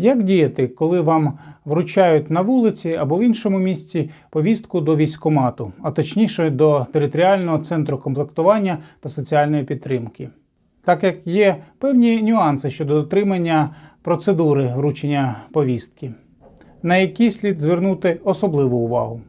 Як діяти, коли вам вручають на вулиці або в іншому місці повістку до військкомату, а точніше до територіального центру комплектування та соціальної підтримки? Так як є певні нюанси щодо дотримання процедури вручення повістки, на які слід звернути особливу увагу.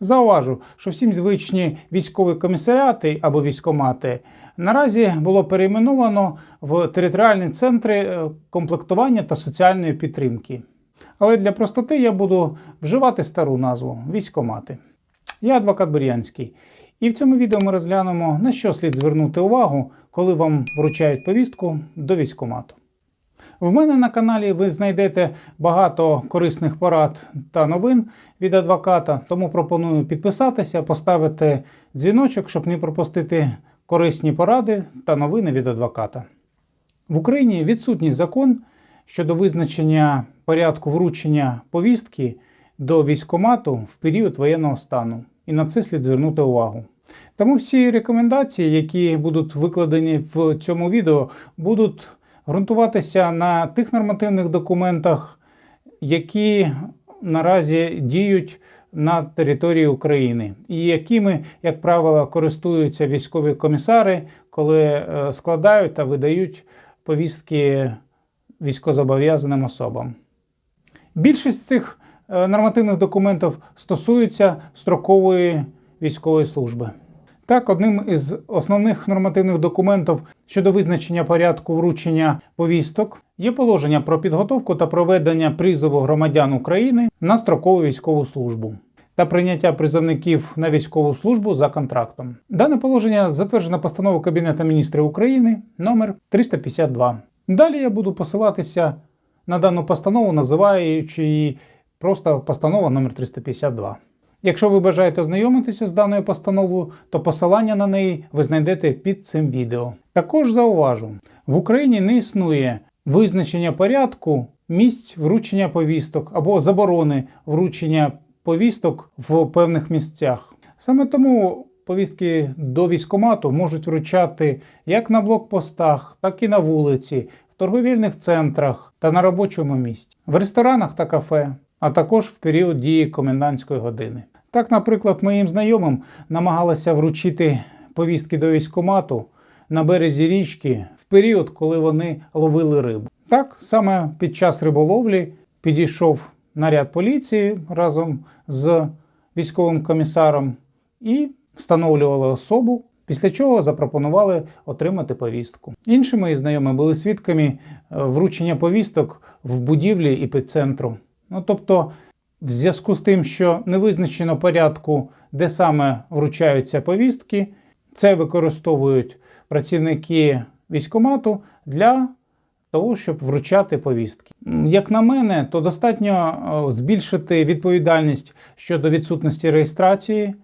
Зауважу, що всім звичні військові комісаріати або військомати наразі було перейменовано в територіальні центри е, комплектування та соціальної підтримки. Але для простоти я буду вживати стару назву військомати. Я адвокат Бур'янський. І в цьому відео ми розглянемо, на що слід звернути увагу, коли вам вручають повістку до військомату. В мене на каналі ви знайдете багато корисних порад та новин від адвоката, тому пропоную підписатися, поставити дзвіночок, щоб не пропустити корисні поради та новини від адвоката. В Україні відсутній закон щодо визначення порядку вручення повістки до військкомату в період воєнного стану, і на це слід звернути увагу. Тому всі рекомендації, які будуть викладені в цьому відео, будуть ґрунтуватися на тих нормативних документах, які наразі діють на території України, і якими, як правило, користуються військові комісари, коли е, складають та видають повістки військозобов'язаним особам. Більшість цих е, нормативних документів стосуються строкової військової служби. Так, одним із основних нормативних документів щодо визначення порядку вручення повісток є положення про підготовку та проведення призову громадян України на строкову військову службу та прийняття призовників на військову службу за контрактом. Дане положення затверджено постановою Кабінету міністрів України номер 352. Далі я буду посилатися на дану постанову, називаючи її просто постанова номер 352. Якщо ви бажаєте ознайомитися з даною постановою, то посилання на неї ви знайдете під цим відео. Також зауважу, в Україні не існує визначення порядку місць вручення повісток або заборони вручення повісток в певних місцях. Саме тому повістки до військкомату можуть вручати як на блокпостах, так і на вулиці, в торговельних центрах та на робочому місці, в ресторанах та кафе а також в період дії комендантської години. Так, наприклад, моїм знайомим намагалися вручити повістки до військкомату на березі річки в період, коли вони ловили рибу. Так, саме під час риболовлі підійшов наряд поліції разом з військовим комісаром і встановлювали особу. Після чого запропонували отримати повістку. Інші мої знайомі були свідками е, вручення повісток в будівлі епіцентру. Ну тобто, в зв'язку з тим, що не визначено порядку, де саме вручаються повістки, це використовують працівники військкомату для того, щоб вручати повістки. Як на мене, то достатньо е, збільшити відповідальність щодо відсутності реєстрації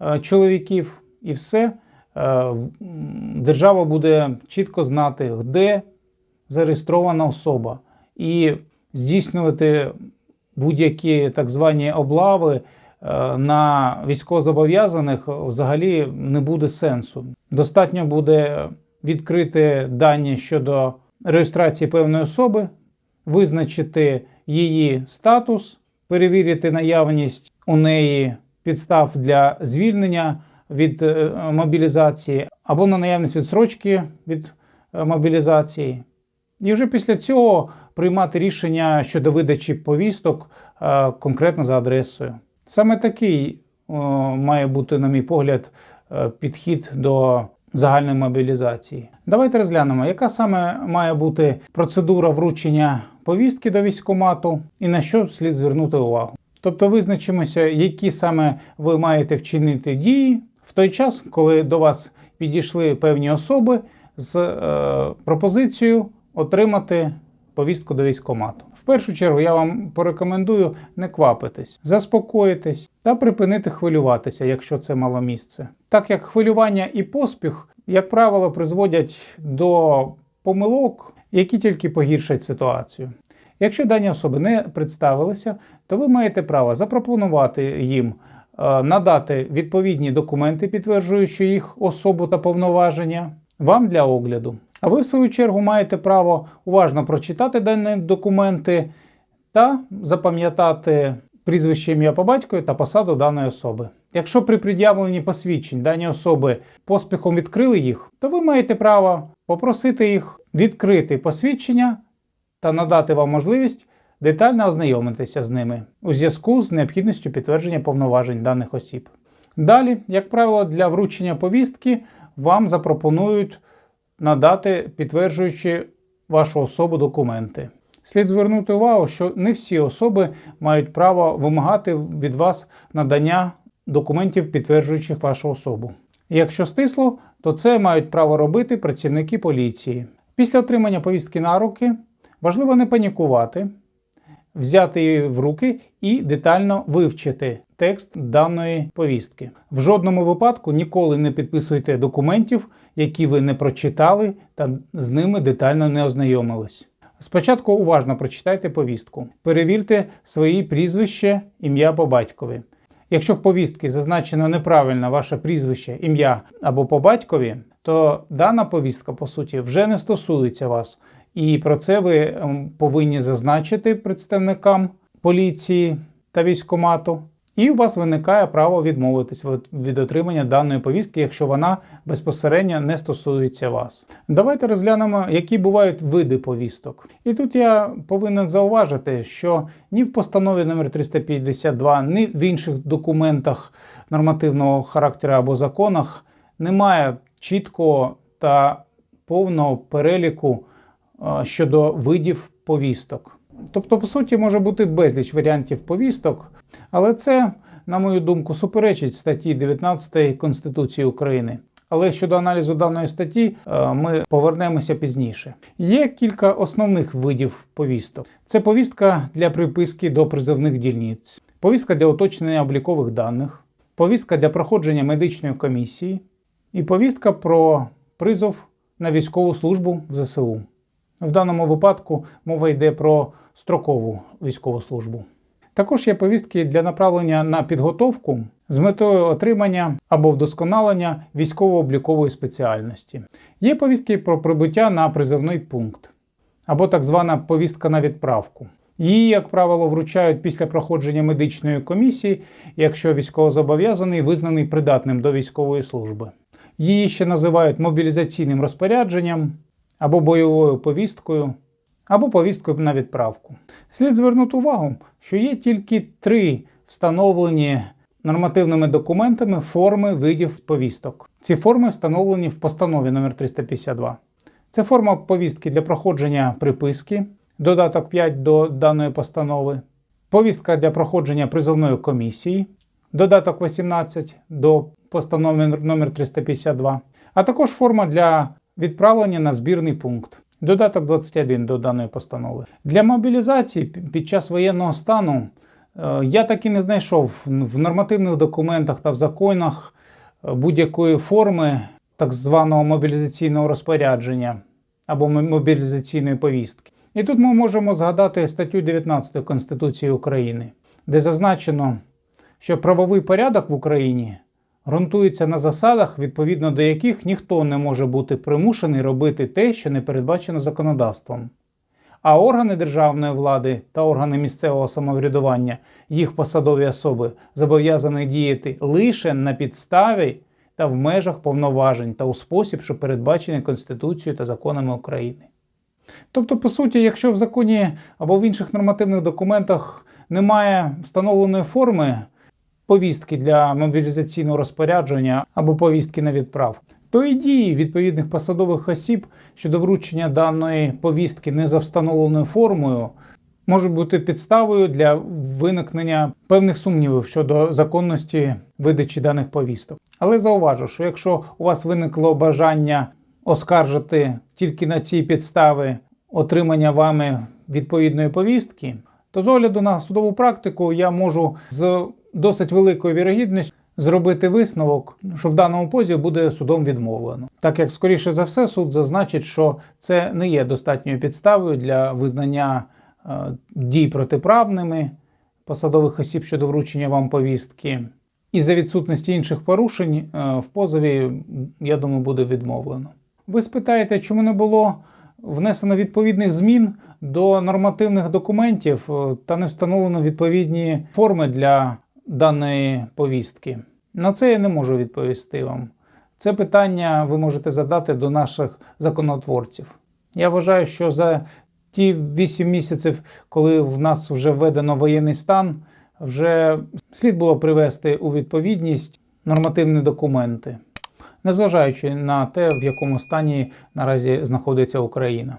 е, чоловіків, і все. Е, держава буде чітко знати, де зареєстрована особа, і здійснювати будь-які так звані облави на військовозобов'язаних взагалі не буде сенсу. Достатньо буде відкрити дані щодо реєстрації певної особи, визначити її статус, перевірити наявність у неї підстав для звільнення від е, мобілізації або на наявність відсрочки від е, мобілізації. І вже після цього приймати рішення щодо видачі повісток е, конкретно за адресою. Саме такий має бути, на мій погляд, підхід до загальної мобілізації. Давайте розглянемо, яка саме має бути процедура вручення повістки до військкомату і на що слід звернути увагу. Тобто визначимося, які саме ви маєте вчинити дії в той час, коли до вас підійшли певні особи з е, пропозицією отримати повістку до військкомату. Першу чергу я вам порекомендую не квапитись, заспокоїтись та припинити хвилюватися, якщо це мало місце. Так як хвилювання і поспіх, як правило, призводять до помилок, які тільки погіршать ситуацію. Якщо дані особи не представилися, то ви маєте право запропонувати їм е, надати відповідні документи, підтверджуючи їх особу та повноваження, вам для огляду А ви, в свою чергу, маєте право уважно прочитати дані документи та запам'ятати прізвище ім'я по батькові та посаду даної особи. Якщо при пред'явленні посвідчень дані особи поспіхом відкрили їх, то ви маєте право попросити їх відкрити посвідчення та надати вам можливість детально ознайомитися з ними у зв'язку з необхідністю підтвердження повноважень даних осіб. Далі, як правило, для вручення повістки вам запропонують надати, підтверджуючи вашу особу документи. Слід звернути увагу, що не всі особи мають право вимагати від вас надання документів, підтверджуючих вашу особу. Якщо стисло, то це мають право робити працівники поліції. Після отримання повістки на руки важливо не панікувати, взяти її в руки і детально вивчити текст даної повістки. В жодному випадку ніколи не підписуйте документів, які ви не прочитали та з ними детально не ознайомились. Спочатку уважно прочитайте повістку, перевірте свої прізвище, ім'я по батькові. Якщо в повістці зазначено неправильно ваше прізвище, ім'я або по батькові, то дана повістка, по суті, вже не стосується вас. І про це ви ем, повинні зазначити представникам поліції та військкомату. І у вас виникає право відмовитись від- отримання даної повістки, якщо вона безпосередньо не стосується вас. Давайте розглянемо, які бувають види повісток. І тут я повинен зауважити, що ні в постанові номер 352, ні в інших документах нормативного характеру або законах немає чіткого та повного переліку е, щодо видів повісток. Тобто, по суті, може бути безліч варіантів повісток, але це, на мою думку, суперечить статті 19 Конституції України. Але щодо аналізу даної статті е, ми повернемося пізніше. Є кілька основних видів повісток: це повістка для приписки до призовних дільниць, повістка для уточнення облікових даних, повістка для проходження медичної комісії і повістка про призов на військову службу в ЗСУ. В даному випадку мова йде про строкову військову службу. Також є повістки для направлення на підготовку з метою отримання або вдосконалення військово-облікової спеціальності. Є повістки про прибуття на призовний пункт або так звана повістка на відправку. Її, як правило, вручають після проходження медичної комісії, якщо військовозобов'язаний визнаний придатним до військової служби. Її ще називають мобілізаційним розпорядженням або бойовою повісткою, або повісткою на відправку. Слід звернути увагу, що є тільки три встановлені нормативними документами форми видів повісток. Ці форми встановлені в постанові номер 352. Це форма повістки для проходження приписки, додаток 5 до даної постанови, повістка для проходження призовної комісії, додаток 18 до постанови номер 352, а також форма для відправлення на збірний пункт. Додаток 21 до даної постанови. Для мобілізації під час воєнного стану е, я так і не знайшов в нормативних документах та в законах е, будь-якої форми так званого мобілізаційного розпорядження або мобілізаційної повістки. І тут ми можемо згадати статтю 19 Конституції України, де зазначено, що правовий порядок в Україні ґрунтується на засадах, відповідно до яких ніхто не може бути примушений робити те, що не передбачено законодавством. А органи державної влади та органи місцевого самоврядування, їх посадові особи зобов'язані діяти лише на підставі та в межах повноважень та у спосіб, що передбачений Конституцією та законами України. Тобто, по суті, якщо в законі або в інших нормативних документах немає встановленої форми повістки для мобілізаційного розпорядження або повістки на відправку, то і дії відповідних посадових осіб щодо вручення даної повістки не за встановленою формою можуть бути підставою для виникнення певних сумнівів щодо законності видачі даних повісток. Але зауважу, що якщо у вас виникло бажання оскаржити тільки на ці підстави отримання вами відповідної повістки, то з огляду на судову практику я можу з досить великою вірогідністю зробити висновок, що в даному позові буде судом відмовлено, так як скоріше за все суд зазначить, що це не є достатньою підставою для визнання е, дій протиправними посадових осіб щодо вручення вам повістки. І за відсутності інших порушень е, в позові, я думаю, буде відмовлено. Ви спитаєте, чому не було внесено відповідних змін до нормативних документів е, та не встановлено відповідні форми для даної повістки? На це я не можу відповісти вам. Це питання ви можете задати до наших законотворців. Я вважаю, що за ті 8 місяців, коли в нас вже введено воєнний стан, вже слід було привести у відповідність нормативні документи, незважаючи на те, в якому стані наразі знаходиться Україна.